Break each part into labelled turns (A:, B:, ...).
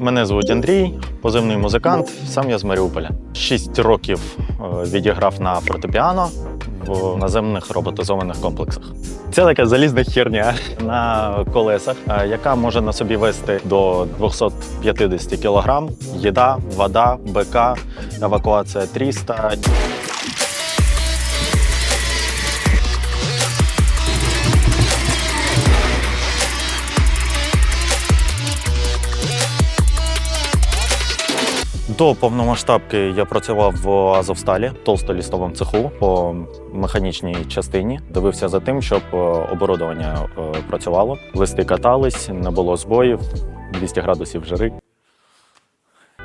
A: Мене звуть Андрій, позивний музикант. Сам я з Маріуполя. Шість років е, відіграв на фортепіано в наземних роботизованих комплексах. Це така залізна херня на колесах, е, яка може на собі вести до 250 кг. Їда, вода, БК, евакуація 300. До повномасштабки я працював в Азовсталі, толстолістовому цеху по механічній частині. Дивився за тим, щоб е, оборудовання е, працювало. Листи катались, не було збоїв, 200 градусів жари.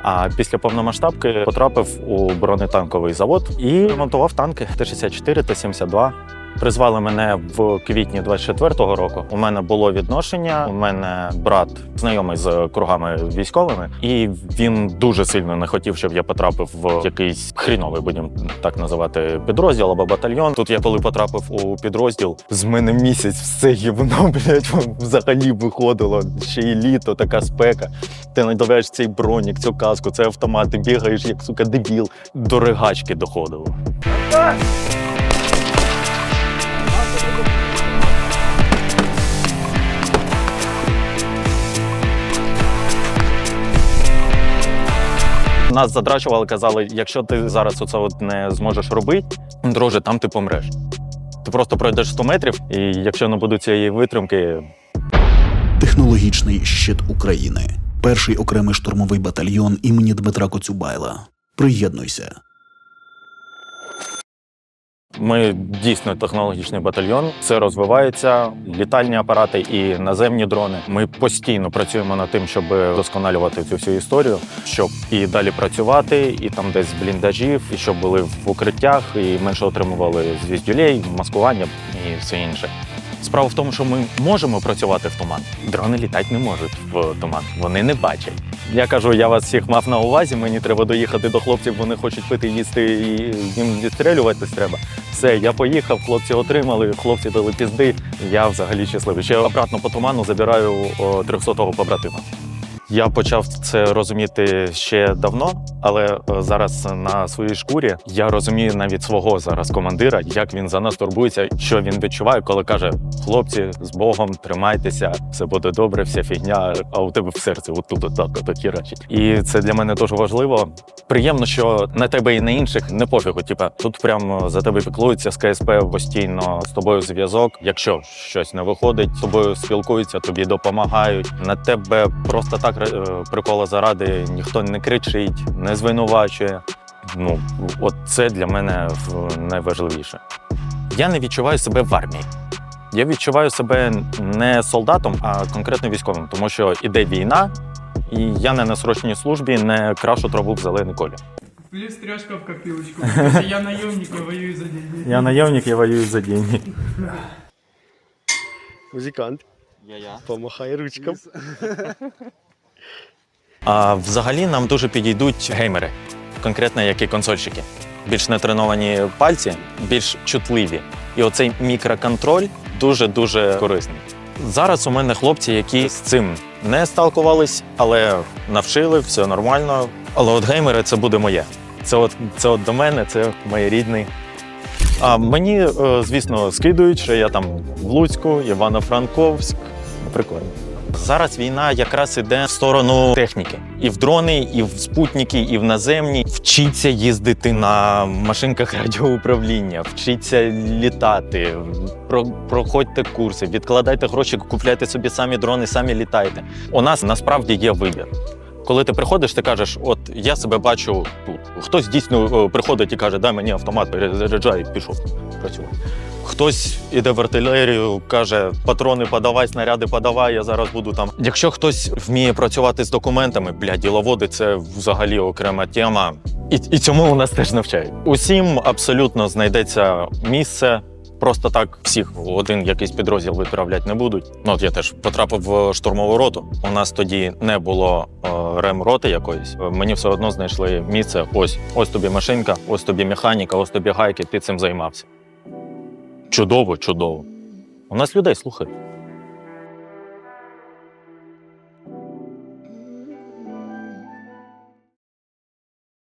A: А після повномасштабки потрапив у бронетанковий завод і ремонтував танки Т-64, Т-72. Призвали мене в квітні 24-го року. У мене було відношення. У мене брат знайомий з кругами військовими, і він дуже сильно не хотів, щоб я потрапив в якийсь хріновий, будемо так називати, підрозділ або батальйон. Тут я коли потрапив у підрозділ, з мене місяць все гівно, блядь, взагалі виходило. Ще й літо, така спека. Ти надіваєш цей бронік, цю каску, цей автомат, ти бігаєш як сука дебіл. До ригачки доходило. Нас задрачували, казали, якщо ти зараз оце от не зможеш робити, друже, там ти помреш. Ти просто пройдеш 100 метрів, і якщо не буде цієї витримки,
B: Технологічний щит України. Перший окремий штурмовий батальйон імені Дмитра Коцюбайла. Приєднуйся.
A: Ми дійсно технологічний батальйон. Все розвивається, літальні апарати і наземні дрони. Ми постійно працюємо над тим, щоб досконалювати цю всю історію, щоб і далі працювати, і там десь бліндажів, і щоб були в укриттях, і менше отримували звіздюлей, маскування і все інше. Справа в тому, що ми можемо працювати в туман. Дрони літати не можуть в туман. Вони не бачать. Я кажу, я вас всіх мав на увазі. Мені треба доїхати до хлопців. Вони хочуть пити, їсти і їм відстрелюватись треба. Все, я поїхав, хлопці отримали, хлопці дали пізди. Я взагалі щасливий. Ще обратно по туману забираю 300-го побратима. Я почав це розуміти ще давно, але е, зараз на своїй шкурі я розумію навіть свого зараз командира, як він за нас турбується, що він відчуває, коли каже: хлопці, з Богом, тримайтеся, все буде добре, вся фігня, а у тебе в серці отут отак от хірачить. І це для мене дуже важливо. Приємно, що на тебе і на інших не пофігу. Типа тут прямо за тебе піклуються з КСП постійно з тобою зв'язок. Якщо щось не виходить, з тобою спілкуються, тобі допомагають. На тебе просто так е, прикола заради ніхто не кричить, не звинувачує. Ну, от це для мене найважливіше. Я не відчуваю себе в армії. Я відчуваю себе не солдатом, а конкретно військовим, тому що іде війна, і я не на срочній службі не крашу траву в зелений колір.
C: Плюс трешка в копилочку. Я наемник, я воюю за деньги.
A: Я наємник, я воюю за деньги.
D: Музикант.
A: Я-я.
D: Помахай ручкам.
A: А взагалі нам дуже підійдуть геймери, конкретно як і консольщики. Більш нетреновані пальці, більш чутливі. І оцей мікроконтроль дуже-дуже корисний. Зараз у мене хлопці, які з цим не сталкувались, але навчили, все нормально. Але от геймери це буде моє. Це от, це от до мене, це моє рідний. А мені, е, звісно, скидують, що я там в Луцьку, Івано-Франковськ. Прикольно. Зараз війна якраз іде в сторону техніки. І в дрони, і в спутники, і в наземні. Вчіться їздити на машинках радіоуправління, вчіться літати, про- проходьте курси, відкладайте гроші, купляйте собі самі дрони, самі літайте. У нас насправді є вибір. Коли ти приходиш, ти кажеш, от я себе бачу тут. Хтось дійсно е, приходить і каже, дай мені автомат, перезаряджай, пішов працювати. Хтось іде в артилерію, каже, патрони подавай, снаряди подавай, я зараз буду там. Якщо хтось вміє працювати з документами, бля, діловоди це взагалі окрема тема. І, і цьому у нас теж навчають. Усім абсолютно знайдеться місце. Просто так всіх в один якийсь підрозділ відправляти не будуть. Ну от я теж потрапив в штурмову роту. У нас тоді не було е, ремроти якоїсь. Мені все одно знайшли місце. Ось, ось тобі машинка, ось тобі механіка, ось тобі гайки. Ти цим займався. Чудово, чудово. У нас людей слухають.